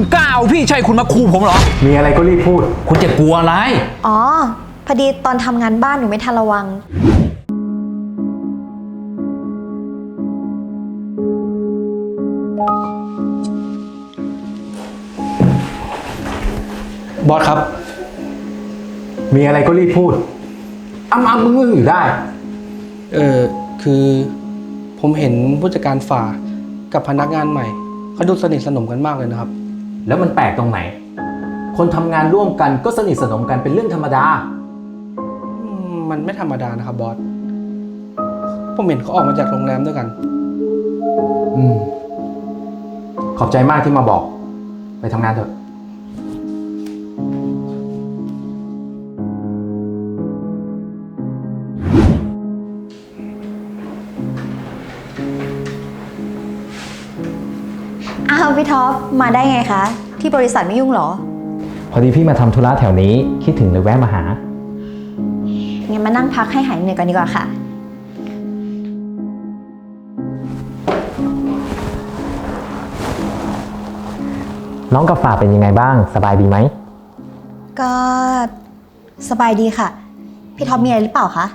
คุณกล้าเอาพี่ชายคุณมาขู่ผมเหรอ มีอะไรก็รีบพูด คุณจะกลัวอะไร อ๋อ พอดีตอนทำงานบ้านหนูไม่ทันระวัง บอสครับ มีอะไรก็รีบพูดอ้ำอ้ำมึงมึงอยู่ได้ เออคือผมเห็นผู้จัดการฝ่ากับพนักงานใหม่เขาดูสนิทสนมกันมากเลยนะครับ แล้วมันแปลกตรงไหน คนทำงานร่วมกันก็สนิทสนมกันเป็นเรื่องธรรมดาอืมมันไม่ธรรมดานะครับบอส ผมเห็นเขาออกมาจากโรงแรมด้วยกัน อืม ขอบใจมากที่มาบอก ไปทำงานเถอะ อ้าวพี่ท็อปมาได้ไงคะ ที่บริษัทไม่ยุ่งเหรอ พอดีพี่มาทำธุระแถวนี้คิดถึงเลยแวะมาหา งั้นมานั่งพักให้หายเหนื่อยก่อนดีกว่าค่ะ น้องกับฝ่าเป็นยังไงบ้าง สบายดีไหม ก็สบายดีค่ะ พี่ท็อปมีอะไรหรือเปล่าคะ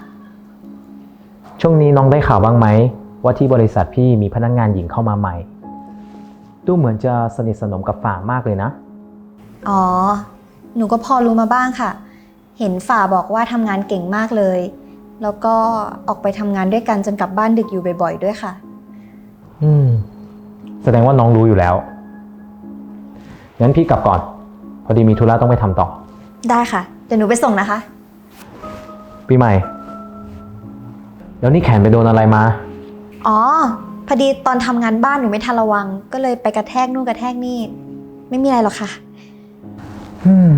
ช่วงนี้น้องได้ข่าวบ้างไหม ว่าที่บริษัทพี่มีพนักงานหญิงเข้ามาใหม่ ดูเหมือนจะสนิทสนมกับฝ่ามากเลยนะ อ๋อ หนูก็พอรู้มาบ้างค่ะ เห็นฝ่าบอกว่าทำงานเก่งมากเลย แล้วก็ออกไปทำงานด้วยกันจนกลับบ้านดึกอยู่บ่อย ๆ ด้วยค่ะ อืม แสดงว่าน้องรู้อยู่แล้ว งั้นพี่กลับก่อน พอดีมีธุระต้องไปทำต่อ ได้ค่ะ เดี๋ยวหนูไปส่งนะคะ ปีใหม่ แล้วนี่แขนไปโดนอะไรมา อ๋อ พอดีตอนทำงานบ้านหนูไม่ทันระวัง ก็เลยไปกระแทกนู่นกระแทกนี่ ไม่มีอะไรหรอกค่ะ อืม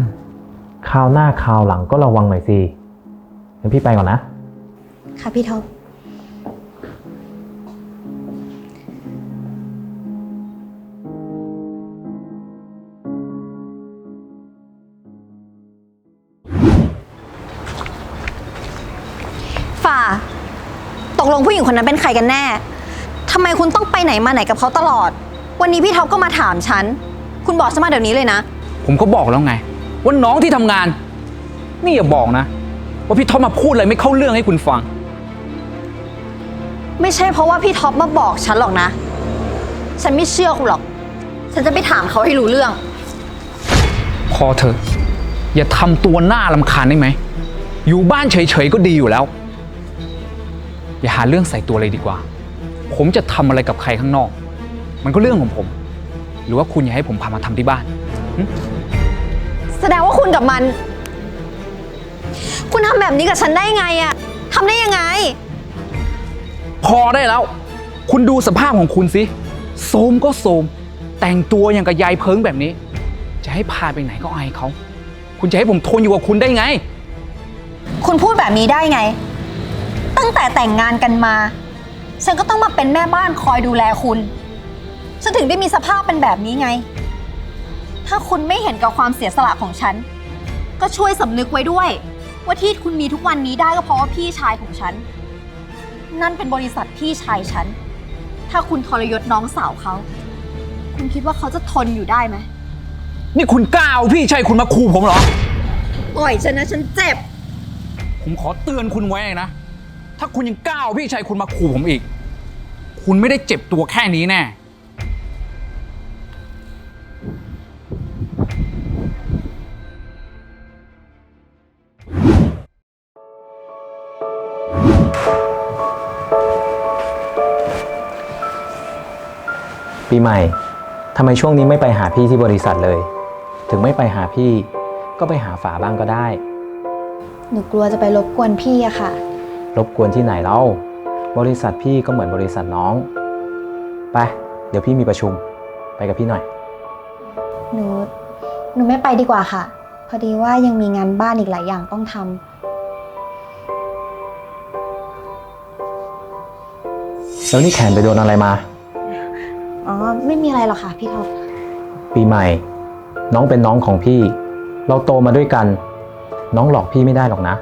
คราวหน้าคราวหลังก็ระวังหน่อยสิงั้นพี่ไปก่อนนะ ค่ะพี่ท็อปฝ่า ตกลงผู้หญิงคนนั้นเป็นใครกันแน่ทำไมคุณต้องไปไหนมาไหนกับเขาตลอด วันนี้พี่ท็อปก็มาถามฉัน คุณบอกฉันมาเดี๋ยวนี้เลยนะ ผมก็บอกแล้วไง ว่าน้องที่ทำงาน นี่อย่าบอกนะ ว่าพี่ท็อปมาพูดอะไรไม่เข้าเรื่องให้คุณฟัง ไม่ใช่เพราะว่าพี่ท็อปมาบอกฉันหรอกนะ ฉันไม่เชื่อคุณหรอก ฉันจะไปถามเขาให้รู้เรื่อง พอเถอะอย่าทำตัวหน้าลำคาญได้ไหม อยู่บ้านเฉยๆก็ดีอยู่แล้ว อย่าหาเรื่องใส่ตัวเลยดีกว่า ผมจะทำอะไรกับใครข้างนอก มันก็เรื่องของผม หรือว่าคุณอยากให้ผมพามาทำที่บ้าน แสดงว่าคุณกับมัน คุณทำแบบนี้กับฉันได้ไงอะทำได้ยังไง พอได้แล้ว คุณดูสภาพของคุณสิโซมก็โซมแต่งตัวอย่างกับยายเพิงแบบนี้ จะให้พาไปไหนก็อายเขา คุณจะให้ผมทนอยู่กับคุณได้ไง คุณพูดแบบนี้ได้ไง ตั้งแต่แต่งงานกันมา ฉันก็ต้องมาเป็นแม่บ้านคอยดูแลคุณ ฉันถึงได้มีสภาพเป็นแบบนี้ไง ถ้าคุณไม่เห็นกับความเสียสละของฉัน ก็ช่วยสำนึกไว้ด้วย ว่าที่คุณมีทุกวันนี้ได้ก็เพราะว่าพี่ชายของฉัน นั่นเป็นบริษัทพี่ชายฉัน ถ้าคุณทรยศน้องสาวเขา คุณคิดว่าเขาจะทนอยู่ได้ไหม นี่คุณกล้าเอาพี่ชายคุณมาขู่ผมเหรอ ปล่อยฉันนะฉันเจ็บ ผมขอเตือนคุณไว้นะ ถ้าคุณยังกล้าเอาพี่ชายคุณมาขู่ผมอีก คุณไม่ได้เจ็บตัวแค่นี้แน่ ปีใหม่ ทำไมช่วงนี้ไม่ไปหาพี่ที่บริษัทเลย ถึงไม่ไปหาพี่ ก็ไปหาฝาบ้างก็ได้ หนูกลัวจะไปรบกวนพี่อะค่ะ รบกวนที่ไหนเล่า บริษัทพี่ก็เหมือนบริษัทน้อง ไป เดี๋ยวพี่มีประชุม ไปกับพี่หน่อย หนู หนูไม่ไปดีกว่าค่ะ พอดีว่ายังมีงานบ้านอีกหลายอย่างต้องทำแล้วนี่แขนไปโดนอะไรมา อ๋อ ไม่มีอะไรหรอกค่ะพี่ท็อป ปีใหม่ น้องเป็นน้องของพี่ เราโตมาด้วยกัน น้องหลอกพี่ไม่ได้หรอกนะ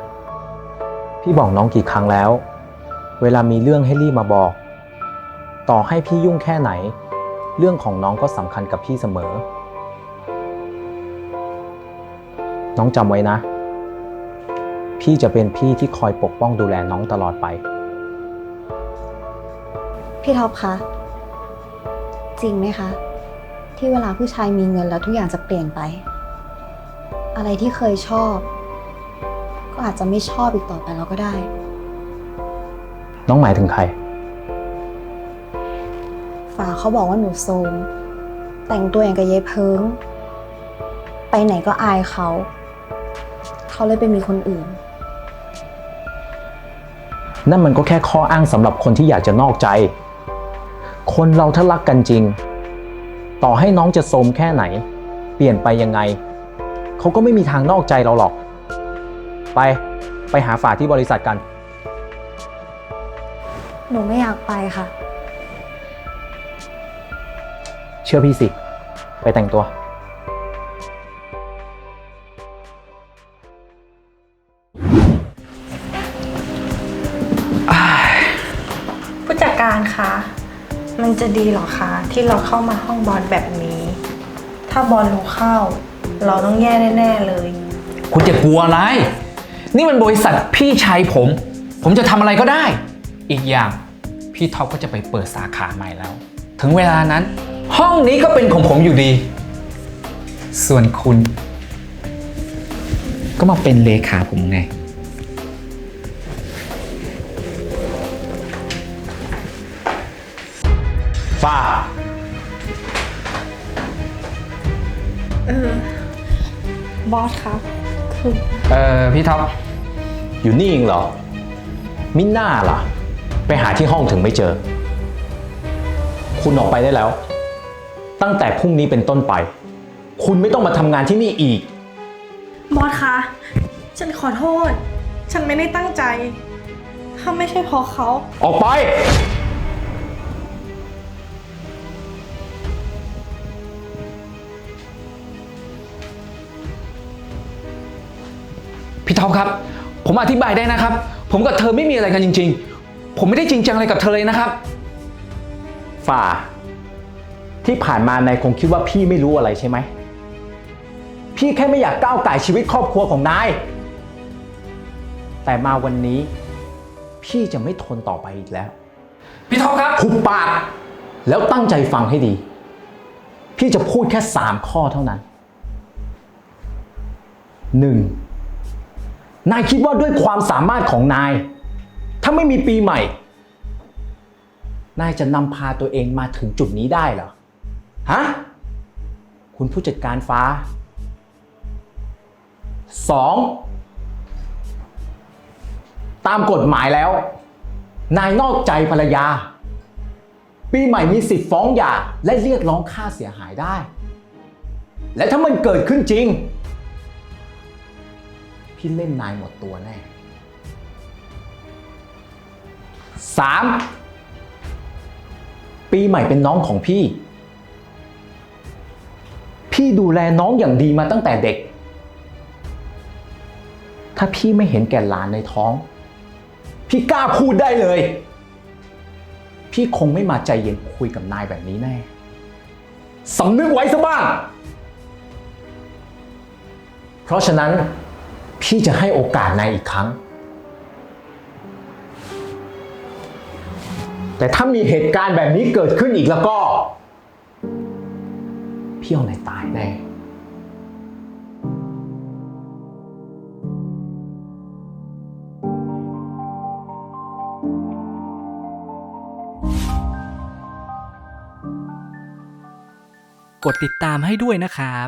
พี่บอกน้องกี่ครั้งแล้ว เวลามีเรื่องให้รีบมาบอก ต่อให้พี่ยุ่งแค่ไหน เรื่องของน้องก็สำคัญกับพี่เสมอ น้องจำไว้นะ พี่จะเป็นพี่ที่คอยปกป้องดูแลน้องตลอดไป พี่ท็อปคะ จริงไหมคะ ที่เวลาผู้ชายมีเงินแล้วทุกอย่างจะเปลี่ยนไป อะไรที่เคยชอบ ก็อาจจะไม่ชอบอีกต่อไปแล้วก็ได้ น้องหมายถึงใคร ฝาเขาบอกว่าหนูโซม แต่งตัวอย่างกับเย้เพิง ไปไหนก็อายเขา เขาเลยไปมีคนอื่น นั่นมันก็แค่ข้ออ้างสำหรับคนที่อยากจะนอกใจ คนเราถ้ารักกันจริง ต่อให้น้องจะโทรมแค่ไหน เปลี่ยนไปยังไง เขาก็ไม่มีทางนอกใจเราหรอก ไปไปหาฝาที่บริษัทกัน หนูไม่อยากไปค่ะ เชื่อพี่สิ ไปแต่งตัว ผู้จัดการคะ มันจะดีเหรอคะ ที่เราเข้ามาห้องบอลแบบนี้ ถ้าบอลรู้เข้า เราต้องแย่แน่ ๆ เลย คุณจะกลัวอะไร นี่มันบริษัทพี่ชายผม ผมจะทำอะไรก็ได้ อีกอย่างพี่ท็อปก็จะไปเปิดสาขาใหม่แล้ว ถึงเวลานั้น ห้องนี้ก็เป็นของผมอยู่ดี ส่วนคุณ ก็มาเป็นเลขาผมไงฝ้า บอสคะคือ เอ่อ พี่ท็อป อยู่นี่เองเหรอ มิน่าล่ะ ไปหาที่ห้องถึงไม่เจอ คุณออกไปได้แล้ว ตั้งแต่พรุ่งนี้เป็นต้นไป คุณไม่ต้องมาทำงานที่นี่อีก บอสคะ ฉันขอโทษ ฉันไม่ได้ตั้งใจ ถ้าไม่ใช่เพราะเขา ออกไป พี่ท็อปครับ ผมอธิบายได้นะครับ ผมกับเธอไม่มีอะไรกันจริง ๆ ผมไม่ได้จริงจังอะไรกับเธอเลยนะครับ ฝ่า ที่ผ่านมานายคงคิดว่าพี่ไม่รู้อะไรใช่ไหม พี่แค่ไม่อยากก้าวไก่ายชีวิตครอบครัวของนาย แต่มาวันนี้ พี่จะไม่ทนต่อไปอีกแล้ว พี่ท็อปครับ หุบปากแล้วตั้งใจฟังให้ดี พี่จะพูดแค่สามข้อเท่านั้นห นายคิดว่าด้วยความสามารถของนาย ถ้าไม่มีปีใหม่ นายจะนำพาตัวเองมาถึงจุดนี้ได้เหรอ ฮะ คุณผู้จัดการฟ้าสองตามกฎหมายแล้ว นายนอกใจภรรยา ปีใหม่มีสิทธิ์ฟ้องหย่าและเรียกร้องค่าเสียหายได้ และถ้ามันเกิดขึ้นจริง พี่เล่นนายหมดตัวแน่ 3. ปีใหม่เป็นน้องของพี่ พี่ดูแลน้องอย่างดีมาตั้งแต่เด็ก ถ้าพี่ไม่เห็นแก่หลานในท้อง พี่กล้าพูดได้เลย พี่คงไม่มาใจเย็นคุยกับนายแบบนี้แน่สำนึกไว้ซะบ้าง เพราะฉะนั้น พี่จะให้โอกาสนายอีกครั้ง แต่ถ้ามีเหตุการณ์แบบนี้เกิดขึ้นอีกแล้วก็ พี่เอานายตายแน่กดติดตามให้ด้วยนะครับ